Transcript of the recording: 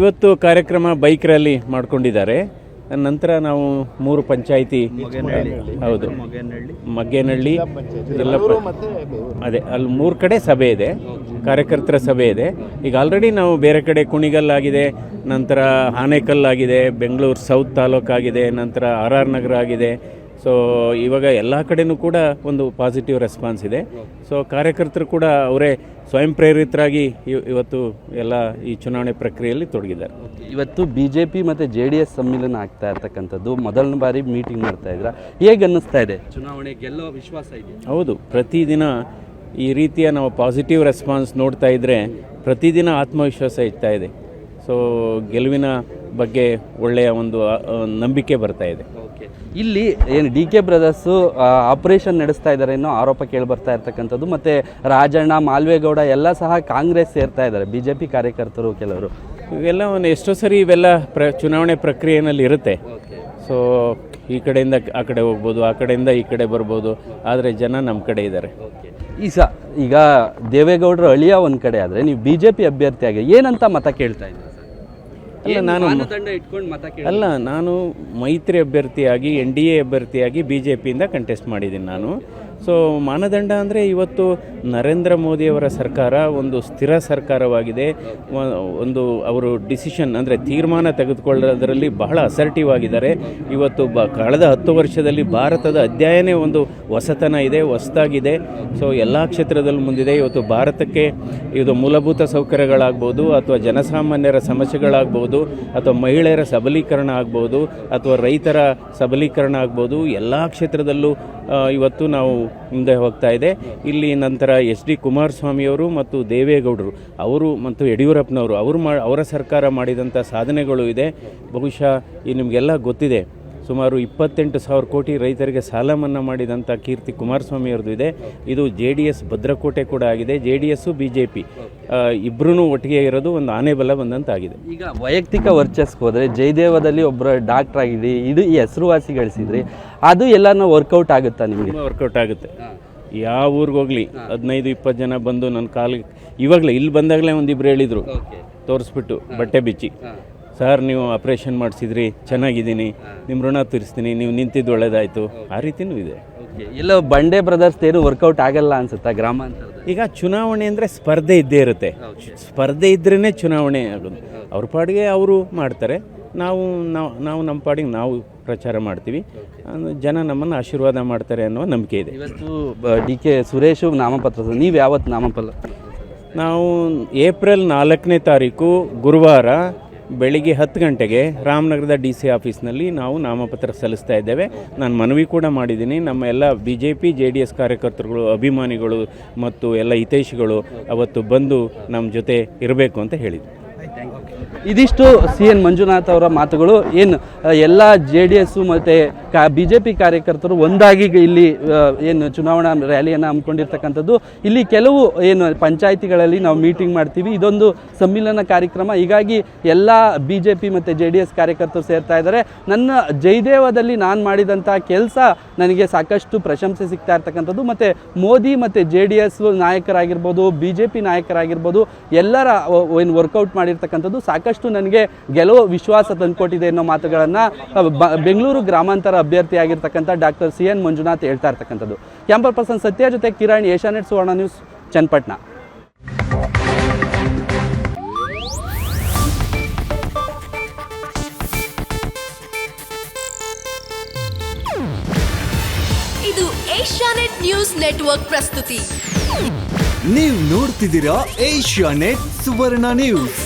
ಇವತ್ತು ಕಾರ್ಯಕ್ರಮ bike rally ಮಾಡ್ಕೊಂಡಿದ್ದಾರೆ. ನಂತರ ನಾವು ಮೂರು ಪಂಚಾಯಿತಿ ಹೌದು. ಮಗ್ಗೇನಹಳ್ಳಿ ಅದೇ ಅಲ್ಲಿ ಮೂರು ಕಡೆ ಸಭೆ ಇದೆ. ಕಾರ್ಯಕರ್ತರ ಸಭೆ ಇದೆ. ಈಗ ಆಲ್ರೆಡಿ ನಾವು ಬೇರೆ ಕಡೆ ಕುಣಿಗಲ್ ಆಗಿದೆ ನಂತರ ಆನೇಕಲ್ ಆಗಿದೆ ಬೆಂಗಳೂರು ಸೌತ್ ತಾಲೂಕಾಗಿದೆ ನಂತರ ಆರ್ ಆರ್ ನಗರ ಆಗಿದೆ. ಸೊ ಇವಾಗ ಎಲ್ಲ ಕಡೆನೂ ಕೂಡ ಒಂದು ಪಾಸಿಟಿವ್ ರೆಸ್ಪಾನ್ಸ್ ಇದೆ. ಸೊ ಕಾರ್ಯಕರ್ತರು ಕೂಡ ಅವರೇ ಸ್ವಯಂ ಪ್ರೇರಿತರಾಗಿ ಇವತ್ತು ಎಲ್ಲ ಈ ಚುನಾವಣೆ ಪ್ರಕ್ರಿಯೆಯಲ್ಲಿ ತೊಡಗಿದ್ದಾರೆ. ಇವತ್ತು ಬಿ ಜೆ ಪಿ ಮತ್ತು ಜೆ ಡಿ ಎಸ್ ಸಮ್ಮಿಲನ ಆಗ್ತಾ ಇರ್ತಕ್ಕಂಥದ್ದು ಮೊದಲನೇ ಬಾರಿ ಮೀಟಿಂಗ್ ಮಾಡ್ತಾ ಇದ್ರ. ಹೇಗೆ ಅನ್ನಿಸ್ತಾ ಇದೆ ಚುನಾವಣೆ ಗೆಲ್ಲೋ ವಿಶ್ವಾಸ ಇದೆ ಹೌದು ಪ್ರತಿದಿನ ಈ ರೀತಿಯ ನಾವು ಪಾಸಿಟಿವ್ ರೆಸ್ಪಾನ್ಸ್ ನೋಡ್ತಾ ಇದ್ದರೆ ಪ್ರತಿದಿನ ಆತ್ಮವಿಶ್ವಾಸ ಇಡ್ತಾ ಇದೆ. ಸೊ ಗೆಲುವಿನ ಬಗ್ಗೆ ಒಳ್ಳೆಯ ಒಂದು ನಂಬಿಕೆ ಬರ್ತಾ ಇದೆ. ಇಲ್ಲಿ ಏನು ಡಿ ಕೆ ಬ್ರದರ್ಸು ಆಪರೇಷನ್ ನಡೆಸ್ತಾ ಇದ್ದಾರೆ ಅನ್ನೋ ಆರೋಪ ಕೇಳಿ ಬರ್ತಾ ಇರ್ತಕ್ಕಂಥದ್ದು. ಮತ್ತು ರಾಜಣ್ಣ ಮಾಲ್ವೇಗೌಡ ಎಲ್ಲ ಸಹ ಕಾಂಗ್ರೆಸ್ ಸೇರ್ತಾ ಇದ್ದಾರೆ ಬಿ ಜೆ ಪಿ ಕಾರ್ಯಕರ್ತರು ಕೆಲವರು. ಇವೆಲ್ಲ ಒಂದು ಎಷ್ಟೋ ಸರಿ ಇವೆಲ್ಲ ಪ್ರ ಚುನಾವಣೆ ಪ್ರಕ್ರಿಯೆಯಲ್ಲಿ ಇರುತ್ತೆ. ಸೊ ಈ ಕಡೆಯಿಂದ ಆ ಕಡೆ ಹೋಗ್ಬೋದು ಆ ಕಡೆಯಿಂದ ಈ ಕಡೆ ಬರ್ಬೋದು ಆದರೆ ಜನ ನಮ್ಮ ಕಡೆ ಇದ್ದಾರೆ. ಈ ಸ ಈಗ ದೇವೇಗೌಡರು ಅಳಿಯ ಒಂದು ಕಡೆ ಆದರೆ ನೀವು ಬಿ ಜೆ ಪಿ ಅಭ್ಯರ್ಥಿಯಾಗಿ ಏನಂತ ಮತ ಕೇಳ್ತಾ ಇದ್ದೀರಿ? ಅಲ್ಲ ನಾನು ಅಲ್ಲ ನಾನು ಮೈತ್ರಿ ಅಭ್ಯರ್ಥಿಯಾಗಿ ಎನ್ ಡಿ ಎ ಅಭ್ಯರ್ಥಿಯಾಗಿ ಬಿ ಜೆ ಪಿಯಿಂದ ಕಂಟೆಸ್ಟ್ ಮಾಡಿದ್ದೀನಿ ನಾನು. ಸೊ ಮಾನದಂಡ ಅಂದರೆ ಇವತ್ತು ನರೇಂದ್ರ ಮೋದಿಯವರ ಸರ್ಕಾರ ಒಂದು ಸ್ಥಿರ ಸರ್ಕಾರವಾಗಿದೆ. ಒಂದು ಅವರು ಡಿಸಿಷನ್ ಅಂದರೆ ತೀರ್ಮಾನ ತೆಗೆದುಕೊಳ್ಳೋದರಲ್ಲಿ ಬಹಳ ಅಸರ್ಟಿವ್ ಆಗಿದ್ದಾರೆ. ಇವತ್ತು ಬ, ಕಳೆದ ಹತ್ತು ವರ್ಷದಲ್ಲಿ ಭಾರತದ ಅಧ್ಯಾಯನೇ ಒಂದು ಹೊಸತನ ಇದೆ ಹೊಸದಾಗಿದೆ ಸೊ ಎಲ್ಲ ಕ್ಷೇತ್ರದಲ್ಲೂ ಮುಂದಿದೆ. ಇವತ್ತು ಭಾರತಕ್ಕೆ ಇದು ಮೂಲಭೂತ ಸೌಕರ್ಯಗಳಾಗ್ಬೋದು, ಅಥವಾ ಜನಸಾಮಾನ್ಯರ ಸಮಸ್ಯೆಗಳಾಗ್ಬೋದು, ಅಥವಾ ಮಹಿಳೆಯರ ಸಬಲೀಕರಣ ಆಗ್ಬೋದು, ಅಥವಾ ರೈತರ ಸಬಲೀಕರಣ ಆಗ್ಬೋದು, ಎಲ್ಲ ಕ್ಷೇತ್ರದಲ್ಲೂ ಇವತ್ತು ನಾವು ಮುಂದೆ ಹೋಗ್ತಾ ಇದೆ. ಇಲ್ಲಿ ನಂತರ ಎಚ್ ಡಿ ಕುಮಾರಸ್ವಾಮಿಯವರು ಮತ್ತು ದೇವೇಗೌಡರು, ಅವರು ಮತ್ತು ಯಡಿಯೂರಪ್ಪನವರು, ಅವರು ಮಾ, ಅವರ ಸರ್ಕಾರ ಮಾಡಿದಂಥ ಸಾಧನೆಗಳು ಇದೆ. ಬಹುಶಃ ಈ ನಿಮಗೆಲ್ಲ ಗೊತ್ತಿದೆ. ಸುಮಾರು ಇಪ್ಪತ್ತೆಂಟು ಸಾವಿರ ಕೋಟಿ ರೈತರಿಗೆ ಸಾಲ ಮನ್ನಾ ಮಾಡಿದಂಥ ಕೀರ್ತಿ ಕುಮಾರಸ್ವಾಮಿಯವ್ರದ್ದು ಇದೆ. ಇದು ಜೆ ಡಿ ಎಸ್ ಭದ್ರಕೋಟೆ ಕೂಡ ಆಗಿದೆ. J D S B J P. ಇಬ್ಬರೂ ಒಟ್ಟಿಗೆ ಇರೋದು ಒಂದು ಆನೆಬಲ ಬಂದಂತಾಗಿದೆ. ಈಗ ವೈಯಕ್ತಿಕ ವರ್ಚಸ್ಗೆ ಹೋದರೆ ಜಯದೇವದಲ್ಲಿ ಒಬ್ಬರ ಡಾಕ್ಟರ್ ಆಗಿದ್ರಿ ಇದು ಈ ಹೆಸರುವಾಸಿ ಗಳಿಸಿದ್ರಿ ಅದು ಎಲ್ಲನೂ ವರ್ಕೌಟ್ ಆಗುತ್ತಾ ನಿಮಗೆ? ವರ್ಕೌಟ್ ಆಗುತ್ತೆ. ಯಾವ ಊರಿಗೆ ಹೋಗ್ಲಿ ಹದಿನೈದು ಇಪ್ಪತ್ತು ಜನ ಬಂದು ನನ್ನ ಕಾಲಿಗೆ ಇವಾಗಲೇ ಇಲ್ಲಿ ಬಂದಾಗಲೇ ಒಂದಿಬ್ರು ಹೇಳಿದರು. ತೋರಿಸ್ಬಿಟ್ಟು ಬಟ್ಟೆ ಬಿಚ್ಚಿ. ಸರ್ ನೀವು ಆಪ್ರೇಷನ್ ಮಾಡಿಸಿದ್ರಿ ಚೆನ್ನಾಗಿದ್ದೀನಿ. ನಿಮ್ಮ ಋಣ ತೀರಿಸ್ತೀನಿ ನೀವು ನಿಂತಿದ್ದು ಒಳ್ಳೇದಾಯಿತು. ಆ ರೀತಿನೂ ಇದೆ. ಎಲ್ಲ ಬಂಡೆ ಬ್ರದರ್ಸ್ ಏನು ವರ್ಕೌಟ್ ಆಗಲ್ಲ ಅನ್ಸುತ್ತಾ ಗ್ರಾಮಾಂತರದ ಈಗ ಚುನಾವಣೆ ಅಂದರೆ ಸ್ಪರ್ಧೆ ಇದ್ದೇ ಇರುತ್ತೆ. ಸ್ಪರ್ಧೆ ಇದ್ರೇ ಚುನಾವಣೆ ಆಗೋದು ಅವ್ರ ಪಾಡಿಗೆ ಅವರು ಮಾಡ್ತಾರೆ. ನಾವು ನಾವು ನಾವು ನಮ್ಮ ಪಾಡಿಗೆ ನಾವು ಪ್ರಚಾರ ಮಾಡ್ತೀವಿ. ಜನ ನಮ್ಮನ್ನು ಆಶೀರ್ವಾದ ಮಾಡ್ತಾರೆ ಅನ್ನೋ ನಂಬಿಕೆ ಇದೆ. ಇವತ್ತು ಡಿ ಕೆ ಸುರೇಶ್ ನಾಮಪತ್ರ ನೀವು ಯಾವತ್ತು ನಾಮಪತ್ರ ನಾವು ಏಪ್ರಿಲ್ ನಾಲ್ಕನೇ ತಾರೀಕು ಗುರುವಾರ ಬೆಳಿಗ್ಗೆ ಹತ್ತು ಗಂಟೆಗೆ ರಾಮನಗರದ ಡಿ ಸಿ ಆಫೀಸ್ನಲ್ಲಿ ನಾವು ನಾಮಪತ್ರ ಸಲ್ಲಿಸ್ತಾ ಇದ್ದೇವೆ. ನಾನು ಮನವಿ ಕೂಡ ಮಾಡಿದ್ದೀನಿ. ನಮ್ಮ ಎಲ್ಲ B J P J D S ಕಾರ್ಯಕರ್ತರುಗಳು, ಅಭಿಮಾನಿಗಳು ಮತ್ತು ಎಲ್ಲ ಹಿತೈಷಿಗಳು ಅವತ್ತು ಬಂದು ನಮ್ಮ ಜೊತೆ ಇರಬೇಕು ಅಂತ ಹೇಳಿದ್ವಿ ಇದಿಷ್ಟು ಸಿ ಎನ್ ಮಂಜುನಾಥ್ ಅವರ ಮಾತುಗಳು. ಏನು ಎಲ್ಲ ಜೆ ಡಿ ಎಸ್ಸು ಮತ್ತು ಕಾ, ಬಿ ಜೆ ಪಿ ಕಾರ್ಯಕರ್ತರು ಒಂದಾಗಿ ಇಲ್ಲಿ ಏನು ಚುನಾವಣಾ ರ್ಯಾಲಿಯನ್ನು ಹಮ್ಮಿಕೊಂಡಿರ್ತಕ್ಕಂಥದ್ದು. ಇಲ್ಲಿ ಕೆಲವು, ಏನು, ಪಂಚಾಯಿತಿಗಳಲ್ಲಿ ನಾವು ಮೀಟಿಂಗ್ ಮಾಡ್ತೀವಿ. ಇದೊಂದು ಸಮ್ಮಿಲನ ಕಾರ್ಯಕ್ರಮ. ಹೀಗಾಗಿ ಎಲ್ಲ ಬಿ ಜೆ ಪಿ ಮತ್ತು ಜೆ ಡಿ ಎಸ್ ಕಾರ್ಯಕರ್ತರು ಸೇರ್ತಾ ಇದ್ದಾರೆ. ನನ್ನ ಜಯದೇವದಲ್ಲಿ ನಾನು ಮಾಡಿದಂಥ ಕೆಲಸ ನನಗೆ ಸಾಕಷ್ಟು ಪ್ರಶಂಸೆ ಸಿಗ್ತಾ ಇರ್ತಕ್ಕಂಥದ್ದು. ಮತ್ತು ಮೋದಿ ಮತ್ತು ಜೆ ಡಿ ಎಸ್ ನಾಯಕರಾಗಿರ್ಬೋದು, ಬಿ ಜೆ ಪಿ ನಾಯಕರಾಗಿರ್ಬೋದು, ಎಲ್ಲರ ಏನು ವರ್ಕೌಟ್ ಮಾಡಿರ್ತಕ್ಕಂಥದ್ದು ಸಾಕಷ್ಟು ನನಗೆ ಗೆಲುವು ವಿಶ್ವಾಸ ತಂದುಕೊಟ್ಟಿದೆ ಅನ್ನೋ ಮಾತುಗಳನ್ನು ಬೆಂಗಳೂರು ಗ್ರಾಮಾಂತರ ಅಭ್ಯರ್ಥಿ ಆಗಿರ್ತಕ್ಕಂಥ ಡಾಕ್ಟರ್ ಸಿ ಎನ್ ಮಂಜುನಾಥ್ ಹೇಳ್ತಾ ಇರ್ತಕ್ಕಂಥದ್ದು. ಕ್ಯಾಂಪರ್ ಪರ್ಸನ್ ಸತ್ಯ ಜೊತೆ ಕಿರಣ್ ಏಷ್ಯಾನೆಟ್ ಸುವರ್ಣ ನ್ಯೂಸ್ ಚನ್ನಪಟ್ಟಣ ಇದು ಏಷ್ಯಾನೆಟ್ ನ್ಯೂಸ್ ನೆಟ್ವರ್ಕ್ ಪ್ರಸ್ತುತಿ. ನೀವು ನೋಡ್ತಿದ್ದೀರಾ ಏಷ್ಯಾ ನೆಟ್ ಸುವರ್ಣ ನ್ಯೂಸ್.